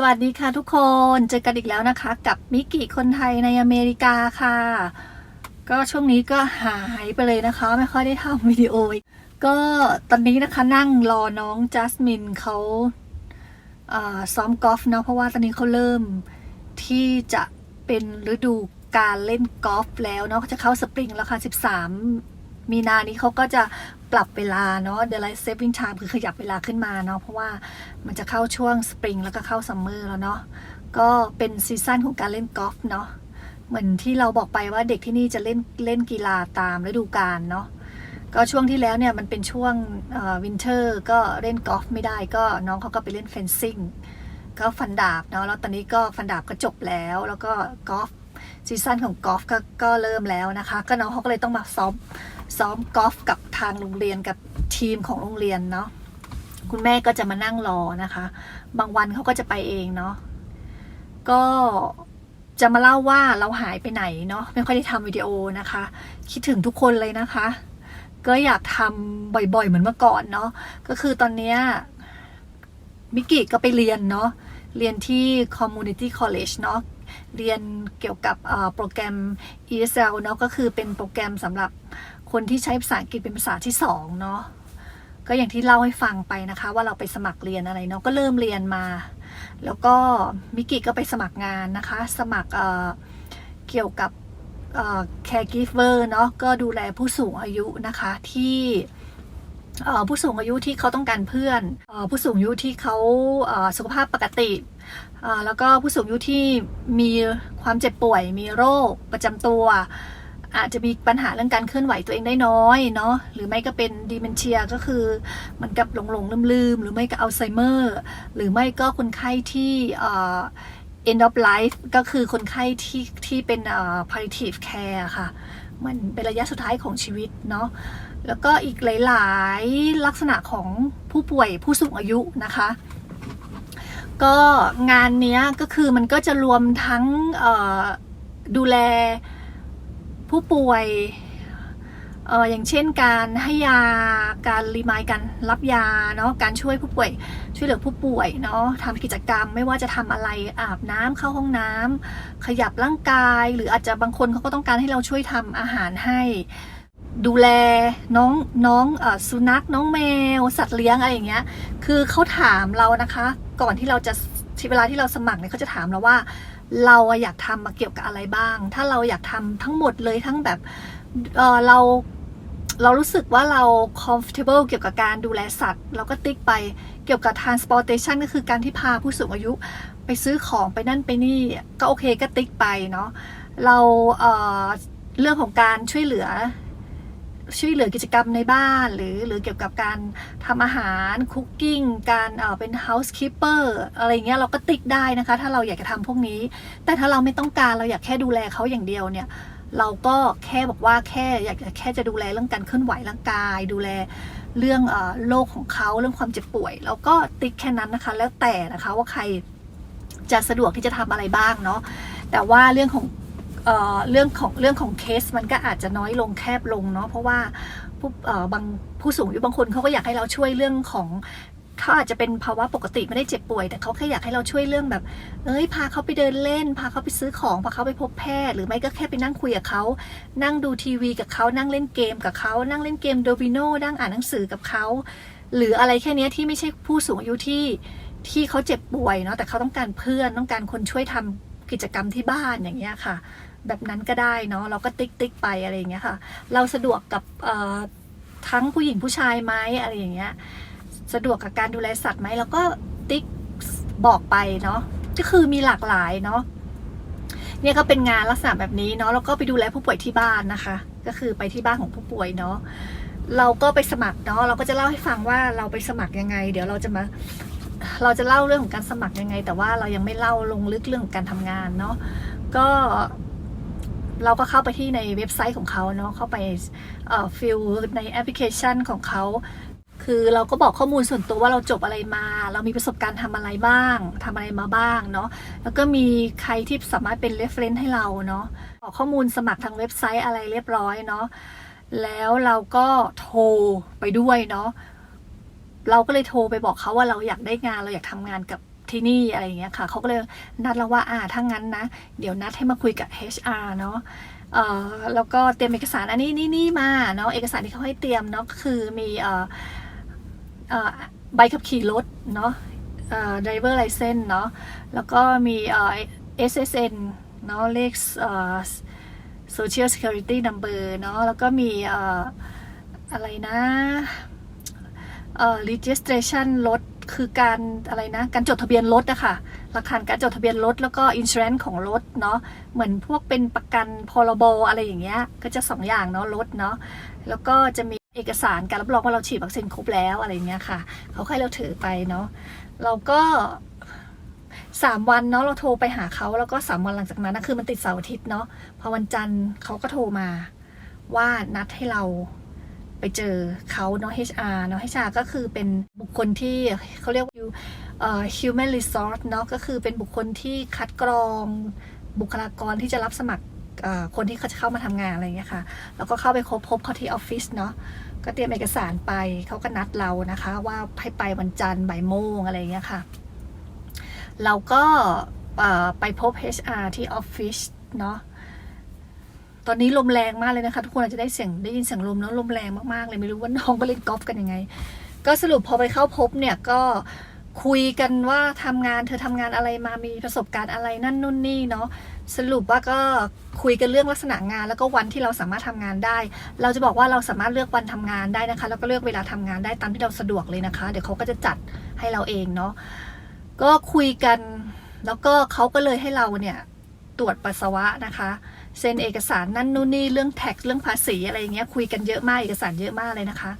สวัสดีค่ะทุกคน เจอกันอีกแล้วนะคะ กับมิกิคนไทยในอเมริกาค่ะ ก็ช่วงนี้ก็หายไปเลยนะคะ ไม่ค่อยได้ทำวิดีโอ ก็ตอนนี้นะคะนั่งรอน้องจัสมินเขาเอ่อซ้อมกอล์ฟเนาะเพราะว่าตอนนี้เขาเริ่มที่จะเป็นฤดูการเล่นกอล์ฟแล้วเนาะจะเข้าสปริงแล้วค่ะ 13 มีนานี้เขาก็จะ ปรับเวลาเนาะ daylight saving time คือขยับเวลาขึ้นมาเนาะ เพราะว่ามันจะเข้าช่วงสปริงแล้วก็เข้าซัมเมอร์แล้วเนาะ ก็เป็นซีซั่นของการเล่นกอล์ฟเนาะ เหมือนที่เราบอกไปว่าเด็กที่นี่จะเล่นเล่นกีฬาตามฤดูกาลเนาะ ก็ช่วงที่แล้วเนี่ยมันเป็นช่วงวินเทอร์ ก็เล่นกอล์ฟไม่ได้ก็น้องเขาก็ไปเล่นเฟนซิ่งก็ฟันดาบเนาะ แล้วตอนนี้ก็ฟันดาบก็จบแล้ว แล้วก็กอล์ฟซีซั่นของกอล์ฟก็ก็เริ่มแล้วนะคะ ก็น้องเขาก็เลยต้องมาซ้อม ซ้อมกอล์ฟกับทางโรงเรียนกับทีมของโรงเรียนเนาะคุณแม่ก็จะมานั่งรอนะคะ บางวันเขาก็จะไปเองเนาะก็จะมาเล่าว่าเราหายไปไหนเนาะไม่ค่อยได้ทำวิดีโอนะคะ คิดถึงทุกคนเลยนะคะ ก็อยากทำบ่อยๆเหมือนเมื่อก่อนเนาะก็คือตอนนี้มิกิก็ไปเรียนเนาะเรียนที่ Community College เนาะเรียนเกี่ยวกับโปรแกรม ESL เนาะก็คือเป็นโปรแกรมสำหรับ คนที่ใช้ภาษาอังกฤษเป็นภาษาที่สองเนาะก็อย่างที่เล่าให้ฟังไปนะคะ ว่าเราไปสมัครเรียนอะไรเนาะก็เริ่มเรียนมา แล้วก็มิกิก็ไปสมัครงานนะคะ สมัครเอ่อเกี่ยวกับเอ่อ caregiver เนาะก็ดูแลผู้สูงอายุนะคะที่เอ่อผู้สูงอายุที่เขาต้องการเพื่อนเอ่อผู้สูงอายุที่เขาเอ่อสุขภาพปกติเอ่อแล้วก็ผู้สูงอายุที่มีความเจ็บป่วย มีโรคประจำตัว อาจจะมีปัญหาเรื่องการเคลื่อนไหวตัวเองได้น้อยเนาะหรือไม่ก็เป็นดีเมนเชียก็คือเหมันกับหลงหลงลืมลืมหรือไม่ก็อัลไซเมอร์หรือไม่ก็คนไข้ที่เอ่อ end of life ก็คือคนไข้ที่ที่เป็นเออ palliative care ค่ะ มันเป็นระยะสุดท้ายของชีวิตเนาะแล้วก็อีกหลายๆลักษณะของผู้ป่วยผู้สูงอายุนะคะ ก็งานนี้ก็คือมันก็จะรวมทั้งดูแล ผู้ป่วยเอออย่างเช่นการให้ยาการรีมายการรับยาเนาะการช่วยผู้ป่วยช่วยเหลือผู้ป่วยเนาะทำกิจกรรมไม่ว่าจะทำอะไรอาบน้ำเข้าห้องน้ำขยับร่างกาย หรืออาจจะบางคนเขาก็ต้องการให้เราช่วยทำอาหารให้ ดูแลน้องน้องอสุนัขน้องแมว สัตว์เลี้ยงอะไรอย่างเงี้ยคือเขาถามเรานะคะ ก่อนที่เราจะที่เวลาที่เราสมัครเนี่ยเขาจะถามเราว่า เราอยากทำมาเกี่ยวกับอะไรบ้าง ถ้าเราอยากทำทั้งหมดเลยทั้งแบบเเราเรารู้สึกว่าเรา comfortable เกี่ยวกับการดูแลสัตว์ เราก็ติ๊กไปเกี่ยวกับ transportation ก็คือการที่พาผู้สูงอายุไปซื้อของไปนั่นไปนี่ก็โอเคก็ติ๊กไปเนาะเราเเรื่องของการช่วยเหลือ ช่วยเหลือกิจกรรมในบ้าน หรือหรือเกี่ยวกับการทำอาหารคุกกิ้งการเอ่อเป็น housekeeper อะไรเงี้ยเราก็ติ๊กได้นะคะ ถ้าเราอยากจะทำพวกนี้ แต่ถ้าเราไม่ต้องการเราอยากแค่ดูแลเขาอย่างเดียวเนี่ยเราก็แค่บอกว่าแค่อยากจะแค่จะดูแลเรื่องการเคลื่อนไหวร่างกาย ดูแลเรื่องอโรคของเขาเรื่องความเจ็บป่วย แล้วก็ติ๊กแค่นั้นนะคะ แล้วแต่นะคะว่าใครจะสะดวกที่จะทำอะไรบ้างเนาะแต่ว่าเรื่องของ เเรื่องของเรื่องของเคสมันก็อาจจะน้อยลงแคบลงเนาะเพราะว่าผู้บางผู้สูงอายุบางคนเขาก็อยากให้เราช่วยเรื่องของเขาอาจจะเป็นภาวะปกติไม่ได้เจ็บป่วย แต่เขาแค่อยากให้เราช่วยเรื่องแบบ เอ้ยพาเขาไปเดินเล่น พาเขาไปซื้อของพาเขาไปพบแพทย์ หรือไม่ก็แค่ไปนั่งคุยกับเขานั่งดูทีวีกับเขานั่งเล่นเกมกับเขานั่งเล่นเกมโดมิโนนั่งอ่านหนังสือกับเขาหรืออะไรแค่นี้ที่ไม่ใช่ผู้สูงอายุที่ที่เขาเจ็บป่วยเนาะแต่เขาต้องการเพื่อนต้องการคนช่วยทำกิจกรรมที่บ้านอย่างเงี้ยค่ะ แบบนั้นก็ได้เนาะเราก็ติ๊กติ๊กไปอะไรอย่างเงี้ยค่ะ เราสะดวกกับทั้งผู้หญิงผู้ชายไหมอะไรอย่างเงี้ยสะดวกกับการดูแลสัตว์ไหมแล้วก็ติ๊กบอกไปเนาะก็คือมีหลากหลายเนาะเนี่ยก็เป็นงานลักษณะแบบนี้เนาะแล้วก็ไปดูแลผู้ป่วยที่บ้านนะคะ ก็คือไปที่บ้านของผู้ป่วยเนาะเราก็ไปสมัครเนาะเราก็จะเล่าให้ฟังว่าเราไปสมัครยังไง เดี๋ยวเราจะมาเราจะเล่าเรื่องของการสมัครยังไง แต่ว่าเรายังไม่เล่าลงลึกเรื่องของการทำงานเนาะก็ เราก็เข้าไปที่ในเว็บไซต์ของเขาเนาะเข้าไปฟิลในแอปพลิเคชันของเขาคือเราก็บอกข้อมูลส่วนตัวว่าเราจบอะไรมา เรามีประสบการณ์ทำอะไรบ้างทำอะไรมาบ้างเนาะแล้วก็มีใครที่สามารถเป็น reference ให้เราเนาะบอกข้อมูลสมัครทางเว็บไซต์อะไรเรียบร้อยเนาะแล้วเราก็โทรไปด้วยเนาะเราก็เลยโทรไปบอกเขาว่าเราอยากได้งานเราอยากทำงานกับ ที่นี่อะไรอย่างเงี้ยค่ะเขาก็เลยนัดเราว่าอ่าถ้างั้นนะ เดี๋ยวนัดให้มาคุยกับ HR เนาะเอ่อแล้วก็เตรียมเอกสารอันนี้นี่นี่มาเนาะเอกสารที่เขาให้เตรียมเนาะคือมีเอ่อเอ่อใบขับขี่รถเนาะเอ่อ driver license เนาะแล้วก็มีเอ่อ SSN เนาะเลขเอ่อ social security number เนาะแล้วก็มีเอ่ออะไรนะเอ่อ registration รถ คือการอะไรนะการจดทะเบียนรถอะคะหลักฐานการจดทะเบียนรถแล้วก็ insurance ของรถเนาะเหมือนพวกเป็นประกันพรบอะไรอย่างเงี้ยก็จะสองอย่างเนาะรถเนาะแล้วก็จะมีเอกสารการรับรองว่าเราฉีดวัคซีนครบแล้วอะไรเงี้ยค่ะเขาให้เราถือไปเนาะเราก็สามวันเนาะเราโทรไปหาเขาแล้วก็สามวันหลังจากนั้นนะคือมันติดเสาร์อาทิตย์เนาะพอวันจันทร์เขาก็โทรมาว่านัดให้เรา ไปเจอเขาเนาะ HR เนาะ HR ก็คือเป็นบุคคลที่เขาเรียกว่า human resource เนาะ ก็คือเป็นบุคคลที่คัดกรองบุคลากรที่จะรับสมัครคนที่เขาจะเข้ามาทำงานอะไรอย่างเงี้ยค่ะ แล้วก็เข้าไปพบพบเขาที่ออฟฟิศเนาะ ก็เตรียมเอกสารไป เขาก็นัดเรานะคะ ว่าให้ไปวันจันทร์บ่ายโมงอะไรอย่างเงี้ยค่ะ เราก็ไปพบ HR ที่ออฟฟิศเนาะ ตอนนี้ลมแรงมากเลยนะคะ ทุกคนอาจจะได้เสียงได้ยินเสียงลมแล้วลมแรงมากๆเลยไม่รู้ว่าน้องไปเล่นกอล์ฟกันยังไง ก็สรุปพอไปเข้าพบเนี่ยก็คุยกันว่าทำงานเธอทำงานอะไรมามีประสบการณ์อะไรนั่นนู่นนี่เนาะสรุปว่าก็คุยกันเรื่องลักษณะงาน แล้วก็วันที่เราสามารถทำงานได้ เราจะบอกว่าเราสามารถเลือกวันทำงานได้นะคะ แล้วก็เลือกเวลาทำงานได้ตามที่เราสะดวกเลยนะคะ เดี๋ยวเขาก็จะจัดให้เราเองเนาะก็คุยกัน แล้วก็เขาก็เลยให้เราเนี่ยตรวจปัสสาวะนะคะ เซ็นเอกสารนั่นนู่นนี่เรื่องแท็กเรื่องภาษีอะไรอย่างเงี้ยคุยกันเยอะมากเอกสารเยอะมากเลยนะคะ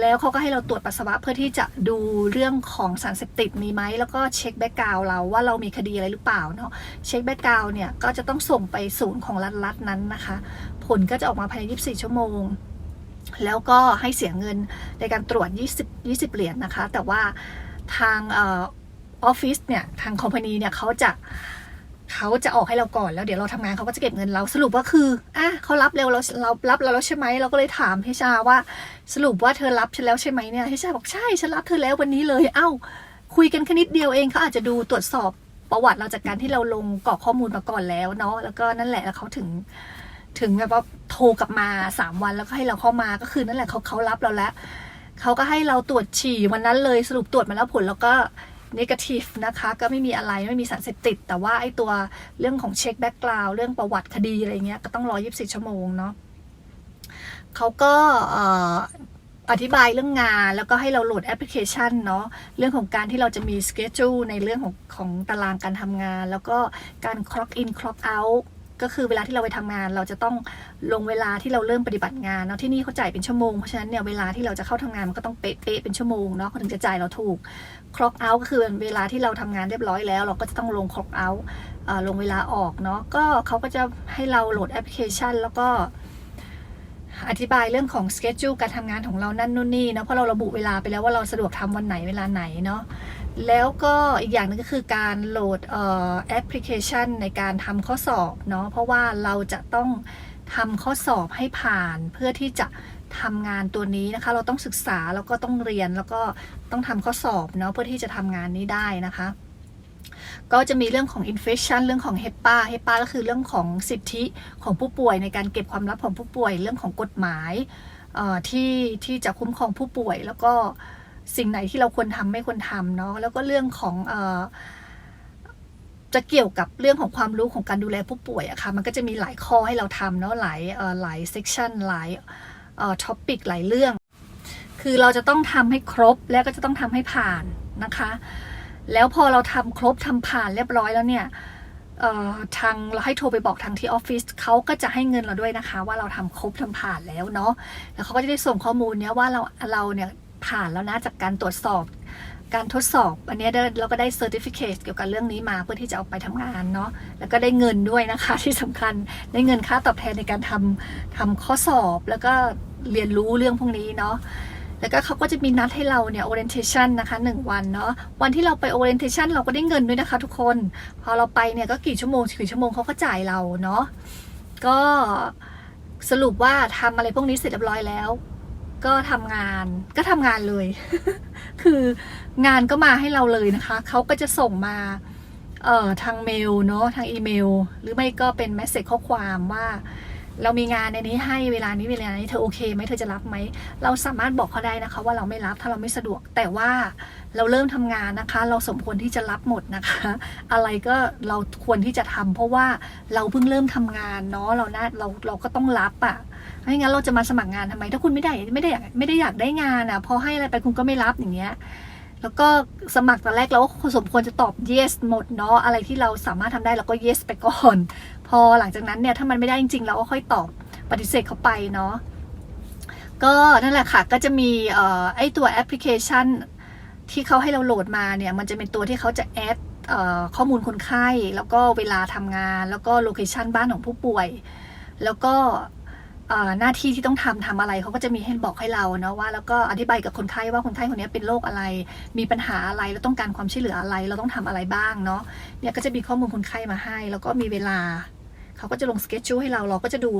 แล้วเขาก็ให้เราตรวจปัสสาวะเพื่อที่จะดูเรื่องของสารเสพติดมีไหมแล้วก็เช็คแบ็กกราวเราว่าเรามีคดีอะไรหรือเปล่าเนาะเช็คแบ็กกราวเนี่ยก็จะต้องส่งไปศูนย์ของรัฐรัฐนั้นนะคะ ผลก็จะออกมาภายใน24 ชั่วโมงแล้วก็ให้เสียเงินในการตรวจ 20 20 เหรียญนะคะ แต่ว่าทางออฟฟิศเนี่ย ทางคอมพานีเนี่ยเขาจะ เขาจะออกให้เราก่อนแล้วเดี๋ยวเราทำงานเขาก็จะเก็บเงินเราสรุปว่าคืออะเขารับเร็วเราเรารับเราแล้วใช่ไหมเราก็เลยถามเฮชาว่า สรุปว่าเธอรับฉันแล้วใช่ไหมเนี่ยเฮชาบอกใช่ฉันรับเธอแล้ววันนี้เลยเอ้า คุยกันแค่นิดเดียวเองเขาอาจจะดูตรวจสอบประวัติเราจากการที่เราลงกรอกข้อมูลมาก่อนแล้วเนาะแล้วก็นั่นแหละแล้วเขาถึง ถึงแบบว่าโทรกลับมาสามวันแล้วก็ให้เราเข้ามาก็คือนั่นแหละเขาเขารับเราแล้วเขาก็ให้เราตรวจฉี่วันนั้นเลยสรุปตรวจมาแล้วผลแล้วก็ นกาทีฟนะคะก็ไม่มีอะไรไม่มีสารเสพติด แต่ว่าไอ้ตัวเรื่องของเช็คแบ็กกราวเรื่องประวัติคดีอะไรเงี้ยก็ต้องรอ 24 ชั่วโมงเนาะเขาก็อธิบายเรื่องงานแล้วก็ให้เราโหลดแอปพลิเคชันเนาะเรื่องของการที่เราจะมีสเกจ u ในเรื่องของของตารางการทำงาน แล้วก็การ clock in clock out ก็คือเวลาที่เราไปทำงาน เราจะต้องลงเวลาที่เราเริ่มปฏิบัติงานเนาะที่นี่เขาจ่ายเป็นชั่วโมงเพราะฉะนั้นเนี่ยเวลาที่เราจะเข้าทำงานมันก็ต้องเป๊ะเป็นชั่วโมงเนาะเขาถึงจะจ่ายเราถูก clock out ก็คือเวลาที่เราทำงานเรียบร้อยแล้ว เราก็จะต้องลง clock out อ่าลงเวลาออกเนาะก็เขาก็จะให้เราโหลดแอปพลิเคชัน แล้วก็ อธิบายเรื่องของ schedule การทำงานของเรานั่นนู่นนี่เนาะเพราะเราระบุเวลาไปแล้วว่าเราสะดวกทำวันไหนเวลาไหนเนาะแล้วก็อีกอย่างหนึงก็คือการโหลดแอปพลิเคชันในการทำข้อสอบเนาะเพราะว่าเราจะต้องทำข้อสอบให้ผ่านเพื่อที่จะทำงานตัวนี้นะคะ เราต้องศึกษาแล้วก็ต้องเรียนแล้วก็ต้องทำข้อสอบเนาะเพื่อที่จะทำงานนี้ได้นะคะ ก็จะมีเรื่องของ infection เรื่องของ HEPA HEPA ก็คือเรื่องของสิทธิของผู้ป่วยในการเก็บความลับของผู้ป่วย เรื่องของกฎหมายที่ที่จะคุ้มครองผู้ป่วย แล้วก็สิ่งไหนที่เราควรทำไม่ควรทำเนาะแล้วก็เรื่องของจะเกี่ยวกับเรื่องของความรู้ของการดูแลผู้ป่วยอะค่ะมันก็จะมีหลายข้อให้เราทำเนาะหลายหลาย section หลายเอ่อ topic หลายเรื่อง คือเราจะต้องทำให้ครบแล้วก็จะต้องทำให้ผ่านนะคะ แล้วพอเราทำครบทำผ่านเรียบร้อยแล้วเนี่ยทางเราให้โทรไปบอกทางที่ออฟฟิศเขาก็จะให้เงินเราด้วยนะคะ ว่าเราทำครบทำผ่านแล้วเนาะแล้วเขาก็จะได้ส่งข้อมูลเนี้ยว่าเราเราเนี่ยผ่านแล้วนะจากการตรวจสอบ การทดสอบอันนี้เราก็ได้เซอร์ติฟิเคเกี่ยวกับเรื่องนี้มาเพื่อที่จะเอาไปทำงานเนาะแล้วก็ได้เงินด้วยนะคะที่สำคัญได้เงินค่าตอบแทนในการทำทำข้อสอบแล้วก็เรียนรู้เรื่องพวกนี้เนาะ แล้วก็เขาก็จะมีนัดให้เราเนี่ย orientation นะคะหนึ่งวันเนาะวันที่เราไป orientation เราก็ได้เงินด้วยนะคะ ทุกคน พอเราไปเนี่ยก็กี่ชั่วโมงกี่ชั่วโมงเขาก็จ่ายเราเนาะก็สรุปว่าทำอะไรพวกนี้เสร็จเรียบร้อยแล้ว ก็ทำงานก็ทำงานเลย คืองานก็มาให้เราเลยนะคะเขาก็จะส่งมาเอ่อทางเมลเนาะทางอีเมล หรือไม่ก็เป็นแมสเซจข้อความว่า เรามีงานในนี้ให้เวลานี้เวลานี้เธอโอเคไหมเธอจะรับไหม เราสามารถบอกเขาได้นะคะว่าเราไม่รับถ้าเราไม่สะดวก แต่ว่าเราเริ่มทำงานนะคะ เราสมควรที่จะรับหมดนะคะ อะไรก็เราควรที่จะทำเพราะว่าเราเพิ่งเริ่มทำงานเนาะเราน่าเราเราก็ต้องรับอะ่ะไม่งั้นเราจะมาสมัครงานทำไม ถ้าคุณไม่ได้ไม่ได้อยากไม่ได้อยากได้งานอะ่ะพอให้อะไรไปคุณก็ไม่รับอย่างเงี้ย แล้วก็สมัครตอนแรกเราก็สมควรจะตอบ yes หมดเนาะอะไรที่เราสามารถทำได้เราก็ yes ไปก่อน พอหลังจากนั้นเนี่ยถ้ามันไม่ได้จริงๆ เราก็ค่อยตอบปฏิเสธเขาไปเนาะก็นั่นแหละค่ะก็จะมีเอ่อไอตัวแอปพลิเคชันที่เขาให้เราโหลดมาเนี่ยมันจะเป็นตัวที่เขาจะแอดข้อมูลคนไข้ แล้วก็เวลาทำงาน แล้วก็โลเคชันบ้านของผู้ป่วย แล้วก็ หน้าที่ที่ต้องทำทำอะไรเขาก็จะมีให้บอกให้เราเนาะว่าแล้วก็อธิบายกับคนไข้ว่าคนไข้คนนี้เป็นโรคอะไร มีปัญหาอะไรแล้วต้องการความช่วยเหลืออะไร เราต้องทำอะไรบ้างเนาะเนี่ยก็จะมีข้อมูลคนไข้มาให้ แล้วก็มีเวลาเขาก็จะลงสเกจจูให้เราเราก็จะดู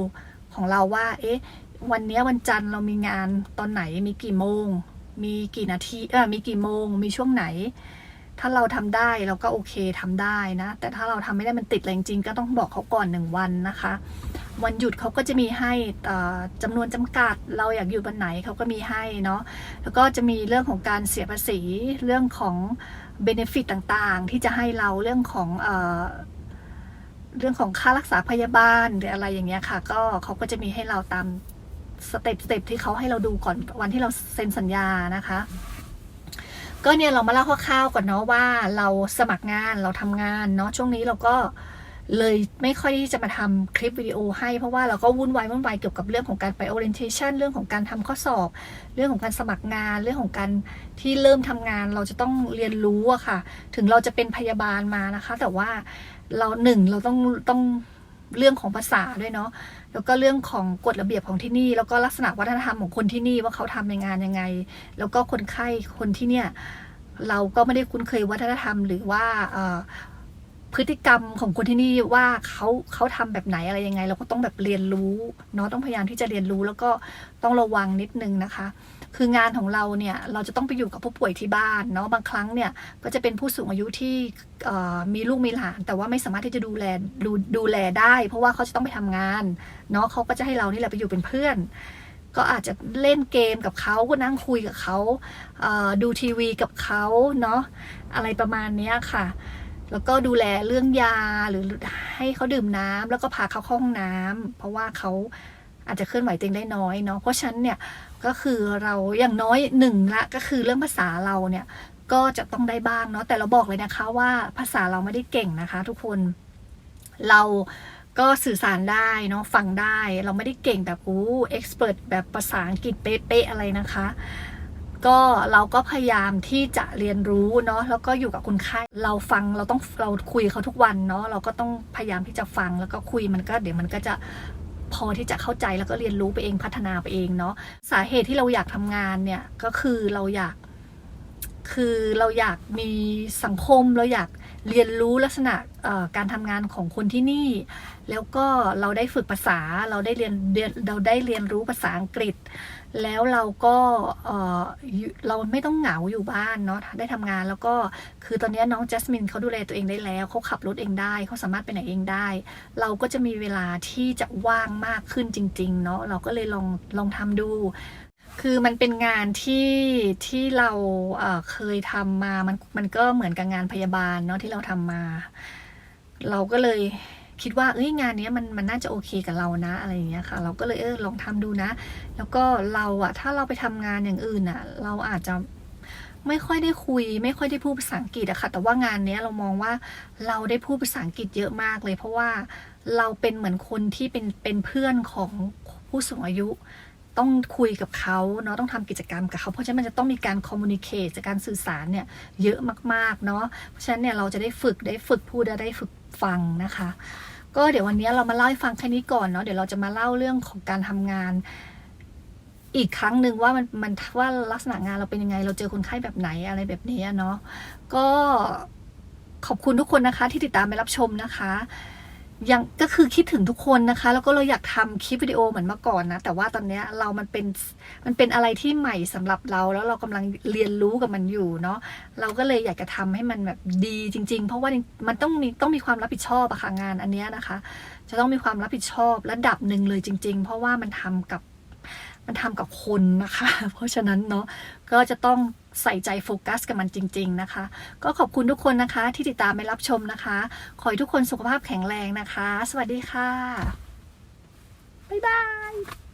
ของเราว่า เอ๊ะวันนี้วันจันทร์เรามีงานตอนไหนมีกี่โมง มีกี่นาทีเออมีกี่โมง มีช่วงไหน ถ้าเราทำได้เราก็โอเคทำได้นะ แต่ถ้าเราทำไม่ได้มันติดอะไรจริงก็ต้องบอกเขาก่อนหนึ่งวันนะคะ วันหยุดเขาก็จะมีให้เอ่อจำนวนจำกัด เราอยากอยู่วันไหนเขาก็มีให้เนาะแล้วก็จะมีเรื่องของการเสียภาษีเรื่องของเบเนฟิตต่างๆ ที่จะให้เราเรื่องของเอเรื่องของค่ารักษาพยาบาลหรืออะไรอย่างเงี้ยค่ะ ก็เขาก็จะมีให้เราตามสเต็ปสเต็ปที่เขาให้เราดูก่อนวันที่เราเซ็นสัญญานะคะ ก็เนี่ยเรามาเล่าคร่าวๆก่อนเนาะว่าเราสมัครงานเราทำงานเนาะช่วงนี้เราก็ เลยไม่ค่อยที่จะมาทำคลิปวิดีโอให้เพราะว่าเราก็วุ่นวายวุ่นวายเกี่ยวกับเรื่องของการไป orientation เรื่องของการทำข้อสอบ เรื่องของการสมัครงาน เรื่องของการที่เริ่มทำงานเราจะต้องเรียนรู้อะค่ะ ถึงเราจะเป็นพยาบาลมานะคะ แต่ว่าเราหนึ่งเราต้องต้องเรื่องของภาษาด้วยเนาะแล้วก็เรื่องของกฎระเบียบของที่นี่ แล้วก็ลักษณะวัฒนธรรมของคนที่นี่ว่าเขาทำในงานยังไง แล้วก็คนไข้คนที่เนี่ยเราก็ไม่ได้คุ้นเคยวัฒนธรรม หรือว่า พฤติกรรมของคนที่นี่ว่าเขาเขาทำแบบไหนอะไรยังไง เราก็ต้องแบบเรียนรู้เนาะต้องพยายามที่จะเรียนรู้แล้วก็ต้องระวังนิดนึงนะคะ คืองานของเราเนี่ยเราจะต้องไปอยู่กับผู้ป่วยที่บ้านเนาะบางครั้งเนี่ยก็จะเป็นผู้สูงอายุที่มีลูกมีหลาน แต่ว่าไม่สามารถที่จะดูแลดูดูแลได้ เพราะว่าเขาจะต้องไปทำงานเนาะเขาก็จะให้เรานี่แหละไปอยู่เป็นเพื่อนก็อาจจะเล่นเกมกับเขาก็นั่งคุยกับเขาดูทีวีกับเขาเนาะอะไรประมาณนี้ค่ะ แล้วก็ดูแลเรื่องยาหรือให้เขาดื่มน้ำแล้วก็พาเขาเข้าห้องน้ำเพราะว่าเขาอาจจะเคลื่อนไหวตัวเองได้น้อยเนาะเพราะฉะนั้นเนี่ยก็คือเราอย่างน้อยหนึ่งละก็คือเรื่องภาษาเราเนี่ยก็จะต้องได้บ้างเนาะแต่เราบอกเลยนะคะว่าภาษาเราไม่ได้เก่งนะคะ ทุกคนเราก็สื่อสารได้เนาะฟังได้เราไม่ได้เก่งแบบอู้เอ็กซ์เพรสแบบภาษาอังกฤษเป๊ะๆอะไรนะคะ ก็เราก็พยายามที่จะเรียนรู้เนาะแล้วก็อยู่กับคนไข้เราฟังเราต้องเราคุยเขาทุกวันเนาะเราก็ต้องพยายามที่จะฟังแล้วก็คุยมันก็เดี๋ยวมันก็จะพอที่จะเข้าใจแล้วก็เรียนรู้ไปเองพัฒนาไปเองเนาะสาเหตุที่เราอยากทำงานเนี่ยก็คือเราอยาก คือเราอยากมีสังคมเราอยากเรียนรู้ลักษณะการทำงานของคนที่นี่ แล้วก็เราได้ฝึกภาษาเราได้เรียนเราได้เรียนรู้ภาษาอังกฤษ แล้วเราก็เออเราไม่ต้องเหงาอยู่บ้านเนาะได้ทำงานแล้วก็คือตอนนี้น้องแจสมินเขาดูแลตัวเองได้แล้วเขาขับรถเองได้เขาสามารถไปไหนเองได้ เราก็จะมีเวลาที่จะว่างมากขึ้นจริง ๆ เนาะเราก็เลยลองลองทำดู คือมันเป็นงานที่ที่เราเเคยทำมามันมันก็เหมือนกับงานพยาบาลเนาะที่เราทำมา เราก็เลย คิดว่าเอ้ยงานนี้มันมันน่าจะโอเคกับเรานะอะไรอย่างเงี้ยค่ะ เราก็เลยเออลองทำดูนะ แล้วก็เราอะถ้าเราไปทำงานอย่างอื่นอะเราอาจจะไม่ค่อยได้คุย ไม่ค่อยได้พูดภาษาอังกฤษอะค่ะ แต่ว่างานเนี้ยเรามองว่าเราได้พูดภาษาอังกฤษเยอะมากเลย เพราะว่าเราเป็นเหมือนคนที่เป็นเป็นเพื่อนของผู้สูงอายุต้องคุยกับเขาเนาะต้องทำกิจกรรมกับเขาเพราะฉะนั้นมันจะต้องมีการคอมมูนิเคชจากการสื่อสารเนี่ยเยอะมากๆเนาะเพราะฉะนั้นเนี่ยเราจะได้ฝึกได้ฝึกพูดได้ฝึก ฟังนะคะ ก็เดี๋ยววันนี้เรามาเล่าให้ฟังแค่นี้ก่อนเนาะเดี๋ยวเราจะมาเล่าเรื่องของการทำงาน อีกครั้งหนึ่งว่ามันมันว่าลักษณะงานเราเป็นยังไง เราเจอคนไข้แบบไหนอะไรแบบนี้เนาะก็ขอบคุณทุกคนนะคะที่ติดตามไปรับชมนะคะ ยังก็คือคิดถึงทุกคนนะคะ แล้วก็เราอยากทำคลิปวิดีโอเหมือนเมื่อก่อนนะ แต่ว่าตอนนี้เรามันเป็นมันเป็นอะไรที่ใหม่สำหรับเรา แล้วเรากำลังเรียนรู้กับมันอยู่เนาะเราก็เลยอยากจะทำให้มันแบบดีจริง ๆ เพราะว่ามันต้องมีต้องมีความรับผิดชอบอะค่ะงานอันเนี้ยนะคะ จะต้องมีความรับผิดชอบระดับหนึ่งเลยจริง ๆ เพราะว่ามันทำกับมันทำกับคนนะคะ เพราะฉะนั้นเนาะ ก็จะต้องใส่ใจโฟกัสกับมันจริง ๆนะคะ ก็ขอบคุณทุกคนนะคะที่ติดตามไปรับชมนะคะ ขอให้ทุกคนสุขภาพแข็งแรงนะคะ สวัสดีค่ะ บ๊ายบาย